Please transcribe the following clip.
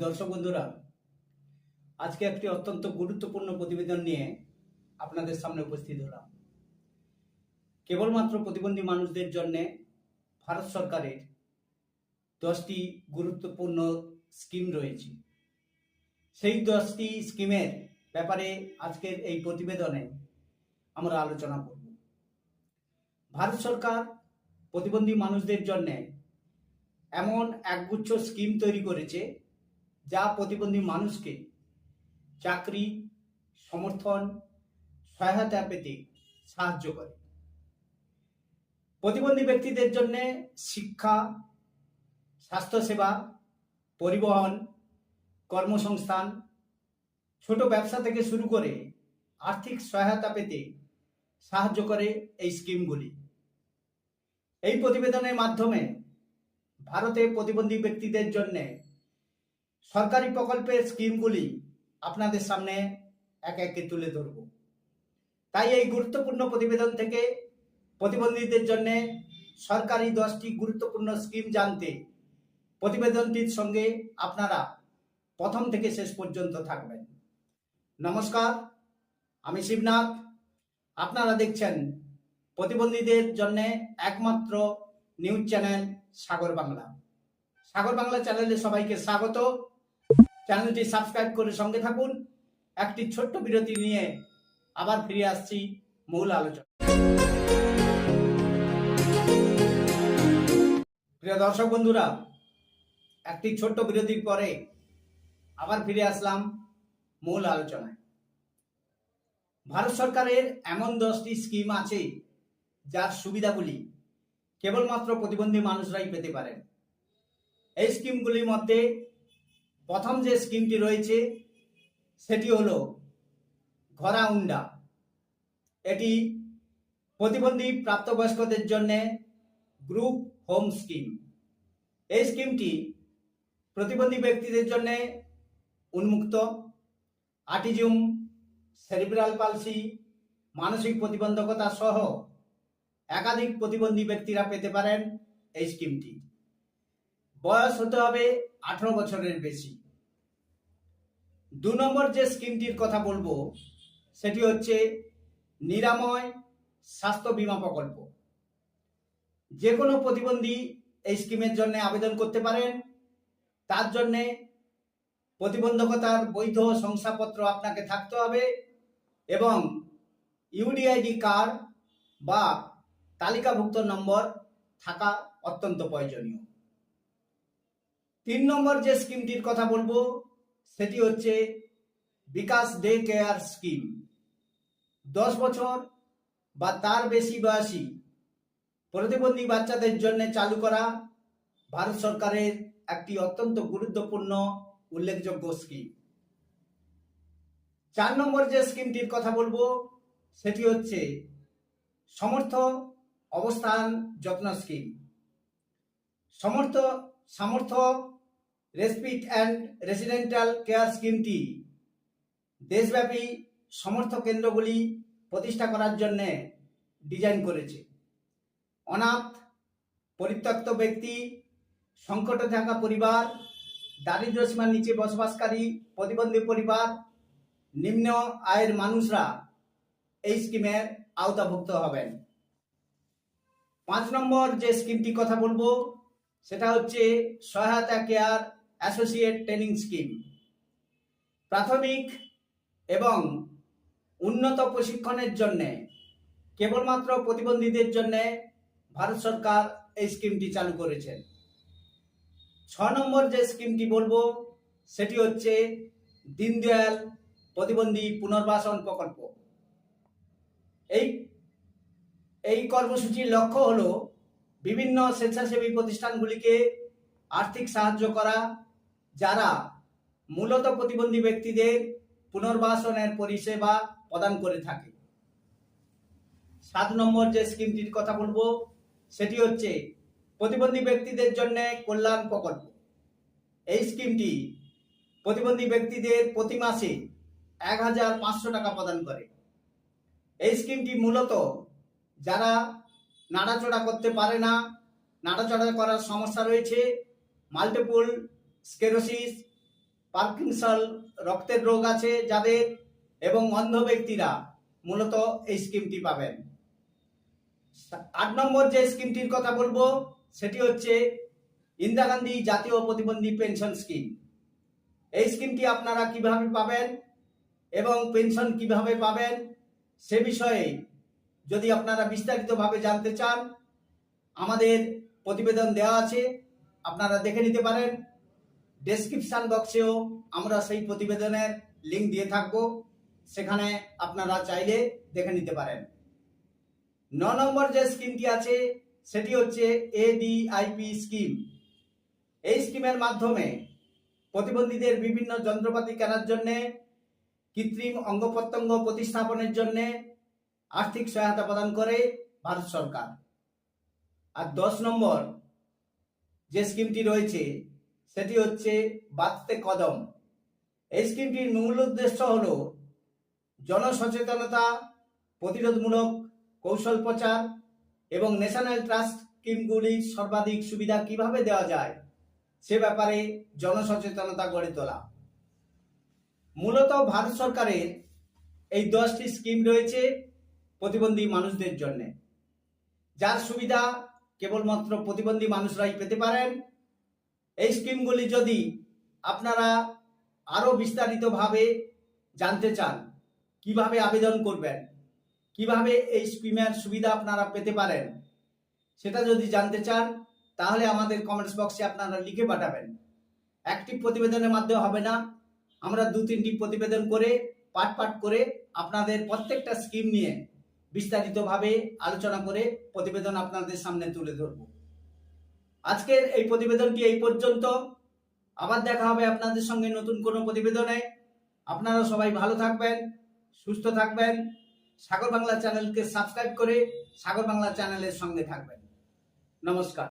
দর্শক বন্ধুরা, আজকে একটি অত্যন্ত গুরুত্বপূর্ণ প্রতিবেদন নিয়ে আপনাদের সামনে উপস্থিত হলাম। কেবলমাত্র প্রতিবন্ধী মানুষদের জন্য ভারত সরকারের দশটি গুরুত্বপূর্ণ স্কিম রয়েছে। সেই দশটি স্কিমের ব্যাপারে আজকের এই প্রতিবেদনে আমরা আলোচনা করব। ভারত সরকার প্রতিবন্ধী মানুষদের জন্য এমন একগুচ্ছ স্কিম তৈরি করেছে যা প্রতিবন্ধী মানুষকে চাকরি, সমর্থন, সহায়তা পেতে সাহায্য করে। প্রতিবন্ধী ব্যক্তিদের জন্য শিক্ষা, স্বাস্থ্যসেবা, পরিবহন, কর্মসংস্থান, ছোট ব্যবসা থেকে শুরু করে আর্থিক সহায়তা পেতে সাহায্য করে এই স্কিমগুলি। এই প্রতিবেদনের মাধ্যমে ভারতে প্রতিবন্ধী ব্যক্তিদের জন্য সরকারি প্রকল্পের স্কিমগুলি আপনাদের সামনে এক একে তুলে ধরব। তাই এই গুরুত্বপূর্ণ প্রতিবেদন থেকে প্রতিবন্ধীদের জন্য সরকারি দশটি গুরুত্বপূর্ণ স্কিম জানতে প্রতিবেদনটির সঙ্গে আপনারা প্রথম থেকে শেষ পর্যন্ত থাকবেন। নমস্কার, আমি শিবনাথ। আপনারা দেখছেন প্রতিবন্ধীদের জন্য একমাত্র নিউজ চ্যানেল সাগর বাংলা। সাগর বাংলা চ্যানেলে সবাইকে স্বাগত। চ্যানেলটি সাবস্ক্রাইব করে সঙ্গে থাকুন। একটি ছোট্ট বিরতি নিয়ে আবার ফিরে আসছি মূল আলোচনা। প্রিয় দর্শক বন্ধুরা, একটি ছোট্ট বিরতির পরে আবার ফিরে আসলাম মূল আলোচনায়। ভারত সরকারের এমন দশটি স্কিম আছে যার সুবিধাগুলি কেবলমাত্র প্রতিবন্ধী মানুষরাই পেতে পারেন। এই স্কিমগুলির মধ্যে প্রথম যে স্কিমটি রয়েছে, সেটি হলো ঘরা উন্ডা। এটি প্রতিবন্ধী প্রাপ্তবয়স্কদের জন্যে গ্রুপ হোম স্কিম। এই স্কিমটি প্রতিবন্ধী ব্যক্তিদের জন্য উন্মুক্ত আটিজুম সেরিব্রাল পালসি, মানসিক প্রতিবন্ধকতা সহ একাধিক প্রতিবন্ধী ব্যক্তিরা পেতে পারেন এই স্কিমটি। বয়স হতে হবে আঠারো বছরের বেশি। দু নম্বর যে স্কিমটির কথা বলব, সেটি হচ্ছে নিরাময় স্বাস্থ্য বীমা প্রকল্প। যে কোনো প্রতিবন্ধী এই স্কিমের জন্য আবেদন করতে পারেন। তার জন্যে প্রতিবন্ধকতার বৈধ শংসাপত্র আপনাকে থাকতে হবে এবং ইউডিআইডি কার্ড বা তালিকাভুক্ত নম্বর থাকা অত্যন্ত প্রয়োজনীয়। তিন নম্বর যে স্কিমটির কথা বলব, সেটি হচ্ছে বিকাশ ডে কেয়ার স্কিম। দশ বছর বা তার বেশি বয়সী প্রতিবন্ধী বাচ্চাদের জন্য চালু করা ভারত সরকারের একটি অত্যন্ত গুরুত্বপূর্ণ উল্লেখযোগ্য স্কিম। চার নম্বর যে স্কিমটির কথা বলব, সেটি হচ্ছে সমর্থ অবস্থান যত্ন স্কিম। সমর্থ, সামর্থ্য রেসপিট অ্যান্ড রেসিডেন্টাল কেয়ার স্কিমটি দেশব্যাপী সমর্থ কেন্দ্রগুলি প্রতিষ্ঠা করার জন্যে ডিজাইন করেছে। অনাথ, পরিত্যক্ত ব্যক্তি, সংকটে থাকা পরিবার, দারিদ্র সীমার নিচে বসবাসকারী, প্রতিবন্ধী পরিবার, নিম্ন আয়ের মানুষরা এই স্কিমের আওতাভুক্ত হবেন। পাঁচ নম্বর যে স্কিমটি কথা বলব, সেটা হচ্ছে সহায়তা কেয়ার অ্যাসোসিয়েট ট্রেনিং স্কিম প্রাথমিক এবং উন্নত প্রশিক্ষণের জন্যে, কেবলমাত্র প্রতিবন্ধীদের জন্য ভারত সরকার এই স্কিমটি চালু করেছেন ছ নম্বর যে স্কিমটি বলব, সেটি হচ্ছে দীনদয়াল প্রতিবন্ধী পুনর্বাসন প্রকল্প। এই এই কর্মসূচির লক্ষ্য হলো বিভিন্ন স্বেচ্ছাসেবী প্রতিষ্ঠানগুলিকে আর্থিক সাহায্য করা যারা মূলত প্রতিবন্ধী ব্যক্তিদের পুনর্বাসনের পরিষেবা প্রদান করে থাকে। সাত নম্বর যে স্কিমটির কথা বলব, সেটি হচ্ছে প্রতিবন্ধী ব্যক্তিদের জন্য কল্যাণ প্রকল্প। এই স্কিমটি প্রতিবন্ধী ব্যক্তিদের প্রতি মাসে এক হাজার পাঁচশো টাকা প্রদান করে। এই স্কিমটি মূলত যারা নাড়াচড়া করতে পারে না, নাড়াচড়া করার সমস্যা রয়েছে, মাল্টিপুল স্কেরোসিস, পার্কিনসন, রক্তের রোগ আছে যাদের এবং অন্ধ ব্যক্তিরা মূলত এই স্কিমটি পাবেন। আট নম্বর যে স্কিমটির কথা বলব, সেটি হচ্ছে ইন্দিরা গান্ধী জাতীয় প্রতিবন্ধী পেনশন স্কিম। এই স্কিমটি আপনারা কীভাবে পাবেন এবং পেনশন কীভাবে পাবেন, সে বিষয়ে যদি আপনারা বিস্তারিতভাবে জানতে চান, আমাদের প্রতিবেদন দেওয়া আছে, আপনারা দেখে নিতে পারেন। ডেসক্রিপশন বক্সেও আমরা সেই প্রতিবেদনের লিঙ্ক দিয়ে থাকব। সেখানে আপনারা চাইলে দেখে নিতে পারেন। ন নম্বর যে স্কিমটি আছে, সেটি হচ্ছে এডিআইপি স্কিম এই স্কিমের মাধ্যমে প্রতিবন্ধীদের বিভিন্ন যন্ত্রপাতি কেনার জন্যে, কৃত্রিম অঙ্গ প্রত্যঙ্গ প্রতিস্থাপনের জন্য আর্থিক সহায়তা প্রদান করে ভারত সরকার। আর দশ নম্বর যে স্কিমটি রয়েছে সেটি হচ্ছে বাঁচতে কদম। এই স্কিমটির মূল উদ্দেশ্য হল জনসচেতনতা, প্রতিরোধমূলক কৌশল প্রচার এবং ন্যাশনাল ট্রাস্ট স্কিমগুলির সর্বাধিক সুবিধা কীভাবে দেওয়া যায় সে ব্যাপারে জনসচেতনতা গড়ে তোলা। মূলত ভারত সরকারের এই দশটি স্কিম রয়েছে প্রতিবন্ধী মানুষদের জন্যে। যার সুবিধা কেবলমাত্র প্রতিবন্ধী মানুষরাই পেতে পারেন এই স্কিমগুলি যদি আপনারা আরও বিস্তারিতভাবে জানতে চান, কীভাবে আবেদন করবেন, কীভাবে এই স্কিমের সুবিধা আপনারা পেতে পারেন, সেটা যদি জানতে চান, তাহলে আমাদের কমেন্টস বক্সে আপনারা লিখে পাঠাবেন। একটি প্রতিবেদনের মাধ্যমে হবে না, আমরা দু তিনটি প্রতিবেদন করে পাট পাট করে আপনাদের প্রত্যেকটা স্কিম নিয়ে বিস্তারিতভাবে আলোচনা করে প্রতিবেদন আপনাদের সামনে তুলে ধরব। আজকের এই প্রতিবেদনটি এই পর্যন্ত। আবার দেখা হবে আপনাদের সঙ্গে নতুন কোনো প্রতিবেদনে। আপনারা সবাই ভালো থাকবেন, সুস্থ থাকবেন। সাগর বাংলা চ্যানেলকে সাবস্ক্রাইব করে সাগর বাংলা চ্যানেলের সঙ্গে থাকবেন। নমস্কার।